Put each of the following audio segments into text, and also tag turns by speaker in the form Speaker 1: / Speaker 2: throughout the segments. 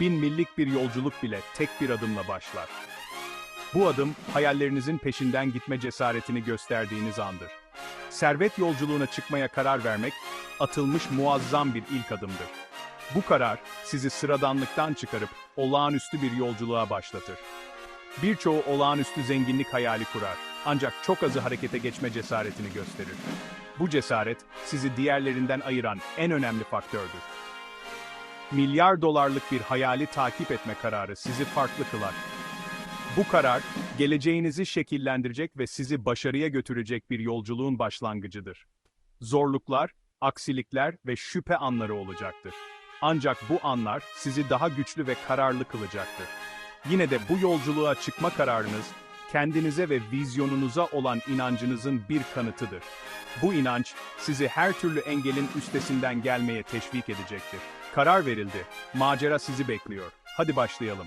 Speaker 1: bin millik bir yolculuk bile tek bir adımla başlar. Bu adım, hayallerinizin peşinden gitme cesaretini gösterdiğiniz andır. Servet yolculuğuna çıkmaya karar vermek, atılmış muazzam bir ilk adımdır. Bu karar, sizi sıradanlıktan çıkarıp olağanüstü bir yolculuğa başlatır. Birçoğu olağanüstü zenginlik hayali kurar, ancak çok azı harekete geçme cesaretini gösterir. Bu cesaret, sizi diğerlerinden ayıran en önemli faktördür. Milyar dolarlık bir hayali takip etme kararı sizi farklı kılar. Bu karar, geleceğinizi şekillendirecek ve sizi başarıya götürecek bir yolculuğun başlangıcıdır. Zorluklar, aksilikler ve şüphe anları olacaktır. Ancak bu anlar sizi daha güçlü ve kararlı kılacaktır. Yine de bu yolculuğa çıkma kararınız, kendinize ve vizyonunuza olan inancınızın bir kanıtıdır. Bu inanç, sizi her türlü engelin üstesinden gelmeye teşvik edecektir. Karar verildi, macera sizi bekliyor. Hadi başlayalım.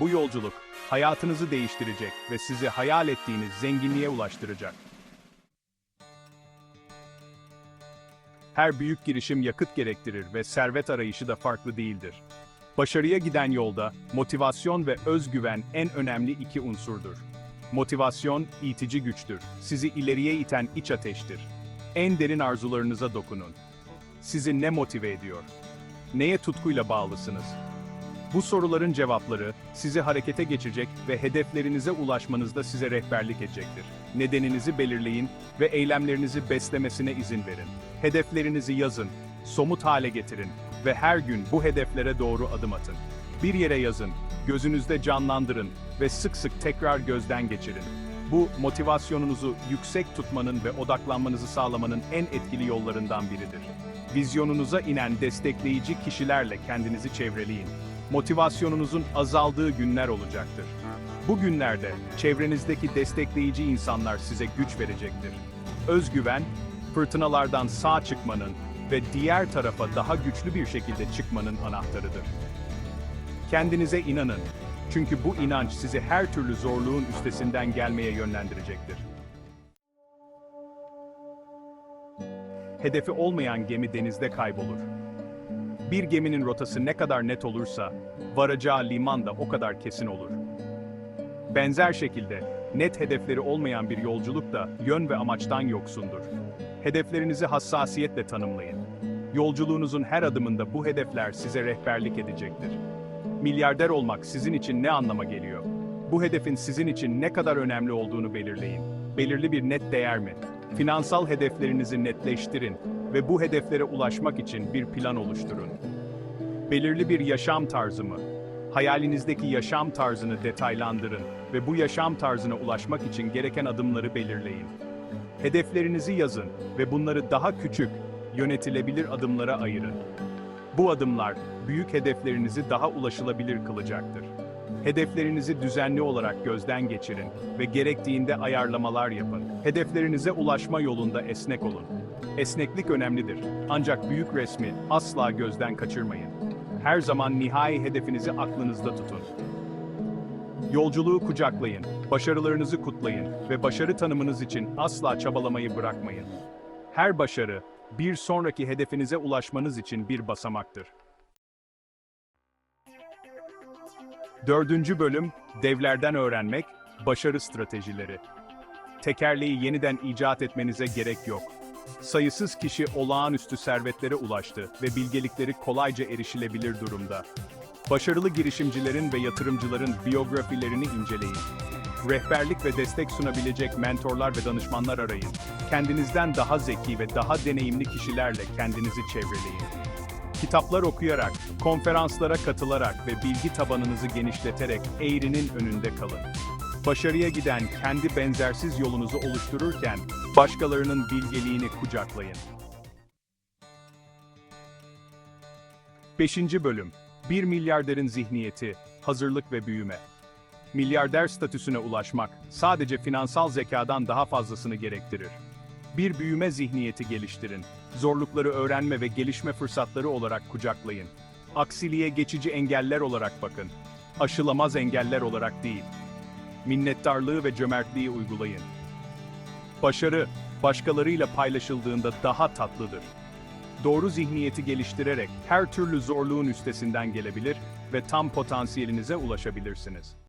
Speaker 1: Bu yolculuk, hayatınızı değiştirecek ve sizi hayal ettiğiniz zenginliğe ulaştıracak. Her büyük girişim yakıt gerektirir ve servet arayışı da farklı değildir. Başarıya giden yolda, motivasyon ve özgüven en önemli iki unsurdur. Motivasyon, itici güçtür. Sizi ileriye iten iç ateştir. En derin arzularınıza dokunun. Sizi ne motive ediyor? Neye tutkuyla bağlısınız? Bu soruların cevapları sizi harekete geçecek ve hedeflerinize ulaşmanızda size rehberlik edecektir. Nedeninizi belirleyin ve eylemlerinizi beslemesine izin verin. Hedeflerinizi yazın, somut hale getirin ve her gün bu hedeflere doğru adım atın. Bir yere yazın, gözünüzde canlandırın ve sık sık tekrar gözden geçirin. Bu motivasyonunuzu yüksek tutmanın ve odaklanmanızı sağlamanın en etkili yollarından biridir. Vizyonunuza inen destekleyici kişilerle kendinizi çevreleyin. Motivasyonunuzun azaldığı günler olacaktır. Bu günlerde çevrenizdeki destekleyici insanlar size güç verecektir. Özgüven, fırtınalardan sağ çıkmanın ve diğer tarafa daha güçlü bir şekilde çıkmanın anahtarıdır. Kendinize inanın. Çünkü bu inanç sizi her türlü zorluğun üstesinden gelmeye yönlendirecektir. Hedefi olmayan gemi denizde kaybolur. Bir geminin rotası ne kadar net olursa, varacağı liman da o kadar kesin olur. Benzer şekilde, net hedefleri olmayan bir yolculuk da yön ve amaçtan yoksundur. Hedeflerinizi hassasiyetle tanımlayın. Yolculuğunuzun her adımında bu hedefler size rehberlik edecektir. Milyarder olmak sizin için ne anlama geliyor? Bu hedefin sizin için ne kadar önemli olduğunu belirleyin. Belirli bir net değer mi? Finansal hedeflerinizi netleştirin ve bu hedeflere ulaşmak için bir plan oluşturun. Belirli bir yaşam tarzı mı? Hayalinizdeki yaşam tarzını detaylandırın ve bu yaşam tarzına ulaşmak için gereken adımları belirleyin. Hedeflerinizi yazın ve bunları daha küçük, yönetilebilir adımlara ayırın. Bu adımlar, büyük hedeflerinizi daha ulaşılabilir kılacaktır. Hedeflerinizi düzenli olarak gözden geçirin ve gerektiğinde ayarlamalar yapın. Hedeflerinize ulaşma yolunda esnek olun. Esneklik önemlidir, ancak büyük resmi asla gözden kaçırmayın. Her zaman nihai hedefinizi aklınızda tutun. Yolculuğu kucaklayın, başarılarınızı kutlayın ve başarı tanımınız için asla çabalamayı bırakmayın. Her başarı, bir sonraki hedefinize ulaşmanız için bir basamaktır. Dördüncü bölüm, devlerden öğrenmek, başarı stratejileri. Tekerleği yeniden icat etmenize gerek yok. Sayısız kişi olağanüstü servetlere ulaştı ve bilgelikleri kolayca erişilebilir durumda. Başarılı girişimcilerin ve yatırımcıların biyografilerini inceleyin. Rehberlik ve destek sunabilecek mentorlar ve danışmanlar arayın. Kendinizden daha zeki ve daha deneyimli kişilerle kendinizi çevreleyin. Kitaplar okuyarak, konferanslara katılarak ve bilgi tabanınızı genişleterek eğrinin önünde kalın. Başarıya giden kendi benzersiz yolunuzu oluştururken, başkalarının bilgeliğini kucaklayın. 5. Bölüm 1 milyarderin zihniyeti, hazırlık ve büyüme. Milyarder statüsüne ulaşmak, sadece finansal zekadan daha fazlasını gerektirir. Bir büyüme zihniyeti geliştirin. Zorlukları öğrenme ve gelişme fırsatları olarak kucaklayın. Aksiliğe geçici engeller olarak bakın. Aşılamaz engeller olarak değil. Minnettarlığı ve cömertliği uygulayın. Başarı, başkalarıyla paylaşıldığında daha tatlıdır. doğru zihniyeti geliştirerek her türlü zorluğun üstesinden gelebilir ve tam potansiyelinize ulaşabilirsiniz.